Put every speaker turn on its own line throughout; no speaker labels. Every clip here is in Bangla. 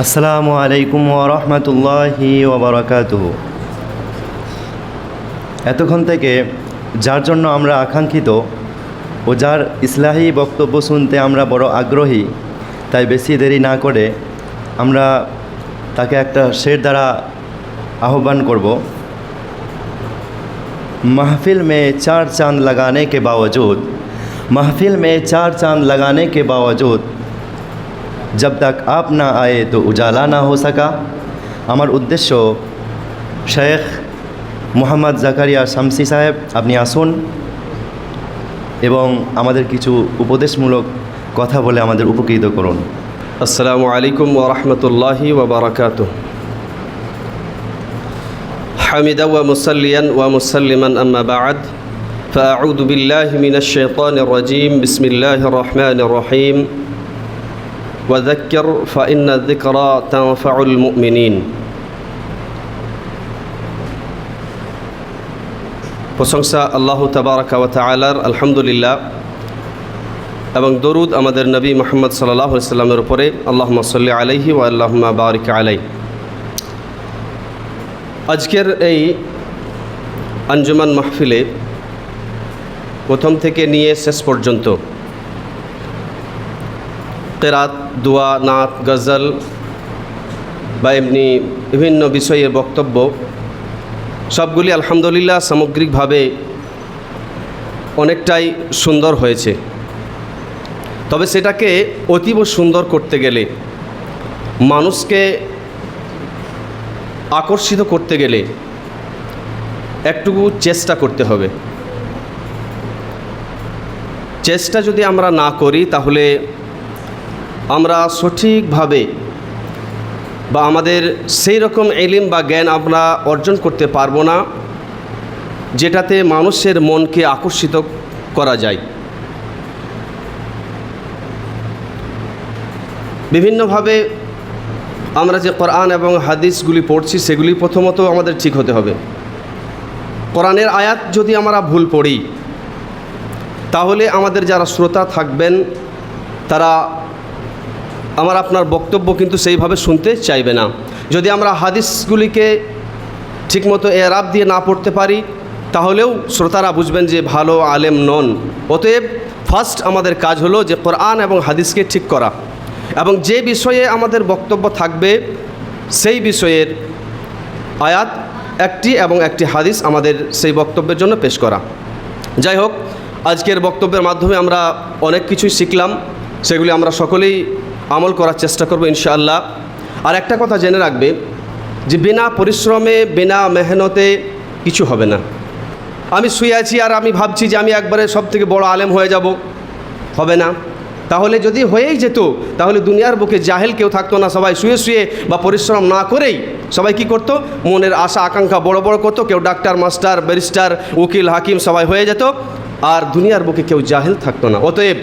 আসসালামু আলাইকুম ওরহমতুল্লাহি ওবরাকাত এতক্ষণ থেকে যার জন্য আমরা আকাঙ্ক্ষিত ও যার ইসলাহি বক্তব্য শুনতে আমরা বড় আগ্রহী, তাই বেশি দেরি না করে আমরা তাকে একটা শের দ্বারা আহ্বান করব। মাহফিল মে চার চাঁদ লাগানে কে বাওজুদ মাহফিল মে চার চাঁদ লাগানে কে বাওজুদ जब तक आप ना आए तो उजाला ना हो सका আমার উদ্দেশ্য শেখ মোহাম্মদ জাকারিয়া শামসি সাহেব আপনি আসুন এবং আমাদের কিছু উপদেশমূলক কথা বলে আমাদের উপকৃত করুন
السلام عليكم ورحمة الله وبركاته حمدا ومصليا ومسلما أما بعد فأعوذ بالله من الشيطان الرجيم بسم الله الرحمن الرحيم ওয়াজাক্কির ফাইন্না যিকরা তানফাউল মুমিনিন প্রশংসা আল্লাহ তাবারাকা ওয়া তাআলার, আলহামদুলিল্লাহ। এবং দরুদ আমাদের নবী মোহাম্মদ সাল্লাহ সাল্লামের উপরে আল্লাহ সাল্লি আলাইহি ও আল্লাহমা বারিক আলাই আজকের এই আঞ্জুমান মাহফিলে প্রথম থেকে নিয়ে শেষ পর্যন্ত কেরাত দোয়া, নাত, গজল বা এমনি বিভিন্ন বিষয়ে বক্তব্য, সবগুলি আলহামদুলিল্লাহ সামগ্রিকভাবে অনেকটাই সুন্দর হয়েছে। তবে সেটাকে অতীব সুন্দর করতে গেলে, মানুষকে আকর্ষিত করতে গেলে একটুকু চেষ্টা করতে হবে। চেষ্টা যদি আমরা না করি, তাহলে আমরা সঠিকভাবে বা আমাদের সেই রকম এলিম বা জ্ঞান আমরা অর্জন করতে পারব না, যেটাতে মানুষের মনকে আকর্ষিত করা যায়। বিভিন্নভাবে আমরা যে কোরআন এবং হাদিসগুলি পড়ছি, সেগুলি প্রথমত আমাদের ঠিক হতে হবে। কোরআনের আয়াত যদি আমরা ভুল পড়ি, তাহলে আমাদের যারা শ্রোতা থাকবেন, তারা আমার আপনার বক্তব্য কিন্তু সেইভাবে শুনতে চাইবে না। যদি আমরা হাদিসগুলিকে ঠিকমতো এরাব দিয়ে না পড়তে পারি, তাহলেও শ্রোতারা বুঝবেন যে ভালো আলেম নন। অতএব ফার্স্ট আমাদের কাজ হলো যে কোরআন এবং হাদিসকে ঠিক করা। এবং যে বিষয়ে আমাদের বক্তব্য থাকবে, সেই বিষয়ের আয়াত, একটি এবং একটি হাদিস আমাদের সেই বক্তব্যের জন্য পেশ করা। যাই হোক, আজকের বক্তব্যের মাধ্যমে আমরা অনেক কিছুই শিখলাম। সেগুলি আমরা সকলেই আমল করার চেষ্টা করব ইনশাআল্লাহ। আর একটা কথা জেনে রাখবে যে বিনা পরিশ্রমে, বিনা মেহনতে কিছু হবে না। আমি শুয়ে আছি আর আমি ভাবছি যে আমি একবারে সব থেকে বড় আলেম হয়ে যাব। হবে না। তাহলে যদি হয়েই যেত, তাহলে দুনিয়ার বুকে জাহেল কেউ থাকতো না। সবাই শুয়ে শুয়ে বা পরিশ্রম না করেই সবাই কি করতো? মনের আশা, আকাঙ্ক্ষা বড় বড় করতো। কেউ ডাক্তার, মাস্টার, ব্যারিস্টার, উকিল, হাকিম সবাই হয়ে যেত। আর দুনিয়ার বুকে কেউ জাহেল থাকতো না। অতএব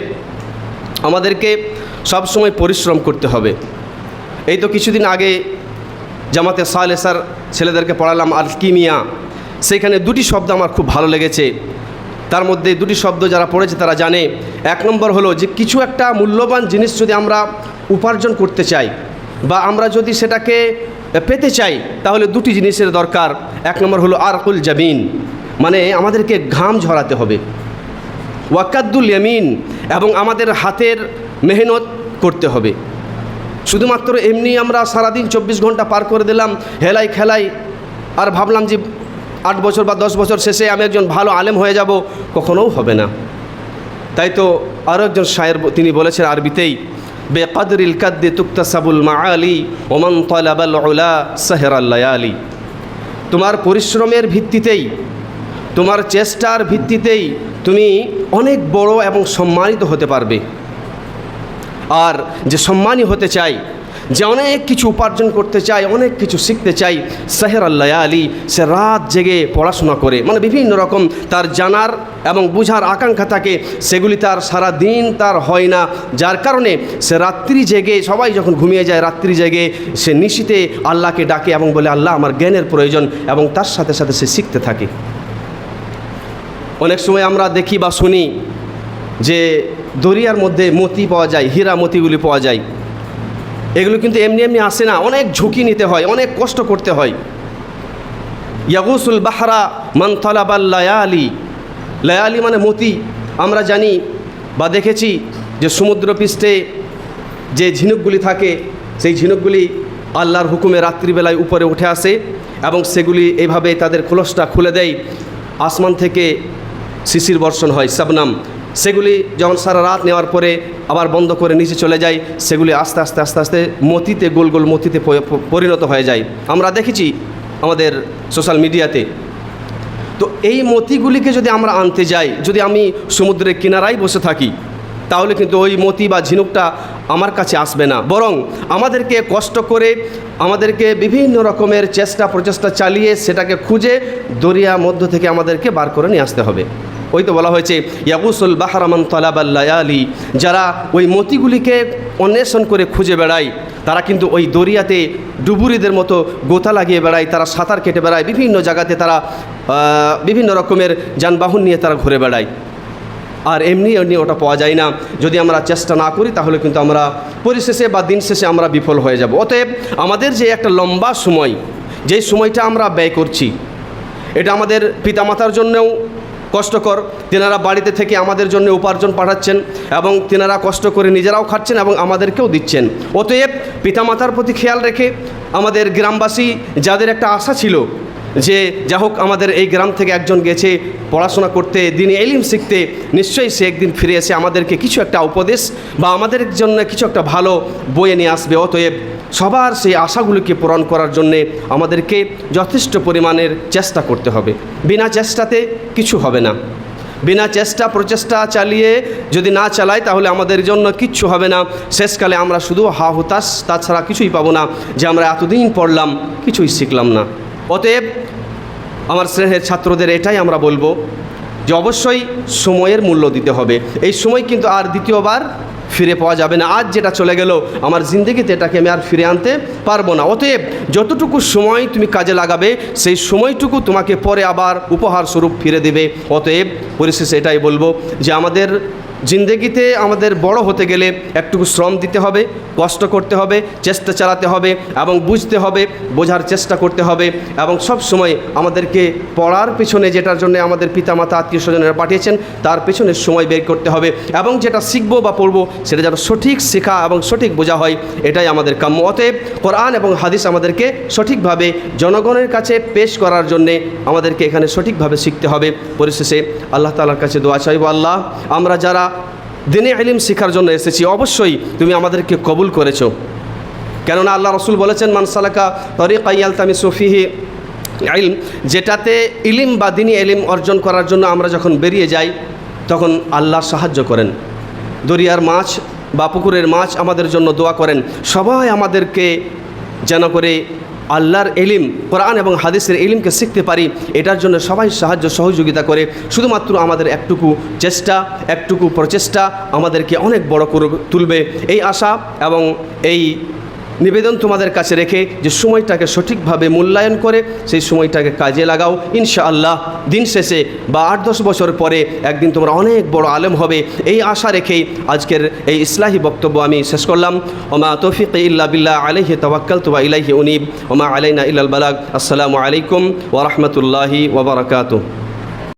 আমাদেরকে সবসময় পরিশ্রম করতে হবে। এই তো কিছুদিন আগে জামাতে সালেসার ছেলেদেরকে পড়ালাম আর কিমিয়া সেইখানে দুটি শব্দ আমার খুব ভালো লেগেছে। তার মধ্যে দুটি শব্দ যারা পড়েছে তারা জানে। এক নম্বর হলো যে কিছু একটা মূল্যবান জিনিস যদি আমরা উপার্জন করতে চাই বা আমরা যদি সেটাকে পেতে চাই, তাহলে দুটি জিনিসের দরকার। এক নম্বর হলো আরকুল জামিন মানে আমাদেরকে ঘাম ঝরাতে হবে। ওয়াকাদ্দুল ইয়ামিন এবং আমাদের হাতের মেহনত করতে হবে। শুধুমাত্র এমনি আমরা সারাদিন চব্বিশ ঘণ্টা পার করে দিলাম, হেলাই খেলাই, আর ভাবলাম যে আট বছর বা দশ বছর শেষে আমি একজন ভালো আলেম হয়ে যাব, কখনোও হবে না। তাই তো আরও একজন শায়ের তিনি বলেছেন আরবিতেই, বেকাদরিল কাদ্দে তুক্তাসাবুল মা আলী ওমান তলাবাল ওলা সাহের আলী তোমার পরিশ্রমের ভিত্তিতেই, তোমার চেষ্টার ভিত্তিতেই তুমি অনেক বড় এবং সম্মানিত হতে পারবে। আর যে সম্মানী হতে চাই, যে অনেক কিছু উপার্জন করতে চাই, অনেক কিছু শিখতে চাই, সাহের আল্লাহ আলী সে রাত জেগে পড়াশোনা করে। মানে বিভিন্ন রকম তার জানার এবং বুঝার আকাঙ্ক্ষা থাকে, সেগুলি তার সারা দিন তার হয় না। যার কারণে সে রাত্রি জেগে, সবাই যখন ঘুমিয়ে যায় রাত্রি জেগে, সে নিশিতে আল্লাহকে ডাকে এবং বলে, আল্লাহ, আমার জ্ঞানের প্রয়োজন এবং তার সাথে সাথে সে শিখতে থাকে। অনেক সময় আমরা দেখি বা শুনি যে দরিয়ার মধ্যে মতি পাওয়া যায়, হীরা মতিগুলি পাওয়া যায়। এগুলো কিন্তু এমনি এমনি আসে না, অনেক ঝুঁকি নিতে হয়, অনেক কষ্ট করতে হয়। ইয়াগুসুল বাহারা মান তলাবাল লায়ালি। লায়ালি মানে মতি। আমরা জানি বা দেখেছি যে সমুদ্রপৃষ্ঠে যে ঝিনুকগুলি থাকে, সেই ঝিনুকগুলি আল্লাহর হুকুমে রাত্রিবেলায় উপরে উঠে আসে এবং সেগুলি এইভাবে তাদের খোলসটা খুলে দেয়। আসমান থেকে শিশির বর্ষণ হয়, সাবনাম। সেগুলি যখন সারা রাত নেওয়ার পরে আবার বন্ধ করে নিচে চলে যায়, সেগুলি আস্তে আস্তে আস্তে আস্তে মতিতে, গোল গোল মতিতে পরিণত হয়ে যায়। আমরা দেখেছি আমাদের সোশ্যাল মিডিয়াতে তো। এই মতিগুলিকে যদি আমরা আনতে যাই, যদি আমি সমুদ্রের কিনারায় বসে থাকি, তাহলে কিন্তু ওই মতি বা ঝিনুকটা আমার কাছে আসবে না। বরং আমাদেরকে কষ্ট করে আমাদেরকে বিভিন্ন রকমের চেষ্টা প্রচেষ্টা চালিয়ে সেটাকে খুঁজে দরিয়া মধ্য থেকে আমাদেরকে বার করে নিয়ে আসতে হবে। ওই তো বলা হয়েছে, ইয়াকুসুল বাহারামান তলাবাল্লায়ালি যারা ওই মতিগুলিকে অন্বেষণ করে খুঁজে বেড়ায়, তারা কিন্তু ওই দরিয়াতে ডুবুরিদের মতো গোতা লাগিয়ে বেড়ায়, তারা সাঁতার কেটে বেড়ায়, বিভিন্ন জায়গাতে তারা বিভিন্ন রকমের যানবাহন নিয়ে তারা ঘুরে বেড়ায়। আর এমনি এমনি ওটা পাওয়া যায় না। যদি আমরা চেষ্টা না করি, তাহলে কিন্তু আমরা পরিশেষে বা দিন শেষে আমরা বিফল হয়ে যাব। অতএব আমাদের যে একটা লম্বা সময়, যেই সময়টা আমরা ব্যয় করছি, এটা আমাদের পিতামাতার জন্যও কষ্টকর। তেনারা বাড়িতে থেকে আমাদের জন্য উপার্জন পাঠাচ্ছেন এবং তেনারা কষ্ট করে নিজেরাও খাচ্ছেন এবং আমাদেরকেও দিচ্ছেন। অতএব পিতামাতার প্রতি খেয়াল রেখে আমাদের গ্রামবাসী যাদের একটা আশা ছিল যে যা হোক আমাদের এই গ্রাম থেকে একজন গেছে পড়াশোনা করতে, দিনে এলিম শিখতে, নিশ্চয়ই সে একদিন ফিরে এসে আমাদেরকে কিছু একটা উপদেশ বা আমাদের জন্য কিছু একটা ভালো বয়ে নিয়ে আসবে। অতএব সবার সেই আশাগুলিকে পূরণ করার জন্যে আমাদেরকে যথেষ্ট পরিমাণের চেষ্টা করতে হবে। বিনা চেষ্টাতে কিছু হবে না। বিনা চেষ্টা, প্রচেষ্টা চালিয়ে যদি না চালাই তাহলে আমাদের জন্য কিচ্ছু হবে না। শেষকালে আমরা শুধু হা হুতাশ তাছাড়া কিছুই পাবো না। যে আমরা এতদিন পড়লাম, কিছুই শিখলাম না। অতএব আমার স্নেহের ছাত্রদের এটাই আমরা বলব যে অবশ্যই সময়ের মূল্য দিতে হবে। এই সময় কিন্তু আর দ্বিতীয়বার ফিরে পাওয়া যাবে না। আজ যেটা চলে গেল, আমার জিন্দগিতে এটাকে আমি আর ফিরে আনতে পারব না। অতএব যতটুকু সময় তুমি কাজে লাগাবে, সেই সময়টুকু তোমাকে পরে আবার উপহার স্বরূপ ফিরে দেবে। অতএব পরিশেষে এটাই বলব যে আমাদের জিন্দগিতে আমাদের বড় হতে গেলে একটুকু শ্রম দিতে হবে, কষ্ট করতে হবে, চেষ্টা চালাতে হবে এবং বুঝতে হবে, বোঝার চেষ্টা করতে হবে এবং সব সময় আমাদেরকে পড়ার পিছনে যেটার জন্য আমাদের পিতামাতা, আত্মীয় স্বজনেরা পাঠিয়েছেন, তার পেছনে সময় বের করতে হবে এবং যেটা শিখব বা পড়ব সেটা যেন সঠিক শেখা এবং সঠিক বোঝা হয়, এটাই আমাদের কাম্য। অতএব কোরআন এবং হাদিস আমাদেরকে সঠিকভাবে জনগণের কাছে পেশ করার জন্যে আমাদেরকে এখানে সঠিকভাবে শিখতে হবে। পরিশেষে আল্লাহ তালার কাছে দোয়া চাইব। আল্লাহ, আমরা যারা দিনে ইলিম শিখার জন্য এসেছি। অবশ্যই তুমি আমাদেরকে কবুল করেছ। কেননা আল্লাহ রসুল বলেছেন মানসালাকা তরিকাইয়াল তামি সফিহি ইলম যেটাতে ইলিম বা দিনী এলিম অর্জন করার জন্য আমরা যখন বেরিয়ে যাই, তখন আল্লাহ সাহায্য করেন। দরিয়ার মাছ বা পুকুরের মাছ আমাদের জন্য দোয়া করেন। সবাই আমাদেরকে যেন করে আল্লাহর এলিম কোরআন এবং হাদিসের এলিমকে শিখতে পারি, এটার জন্য সবাই সাহায্য সহযোগিতা করে। শুধুমাত্র আমাদের একটুকু চেষ্টা, একটুকু প্রচেষ্টা আমাদেরকে অনেক বড় করে তুলবে। এই আশা এবং এই নিবেদন তোমাদের কাছে রেখে যে সময়টাকে সঠিকভাবে মূল্যায়ন করে, সেই সময়টাকে কাজে লাগাও। ইনশাআল্লাহ দিন শেষে বা আট দশ বছর পরে একদিন তোমরা অনেক বড় আলেম হবে। এই আশা রেখেই আজকের এই ইসলাহী বক্তব্য আমি শেষ করলাম। ওমা তৌফিক ইল্লা বিল্লাহ আলহি তওয়াক্কাল তুবা ইলাইহি উনিব। ওমা আলাইনা ইল্লাল বালাগ। আসসালামু আলাইকুম ওরহমতুল্লাহি ওবরাকাতুহ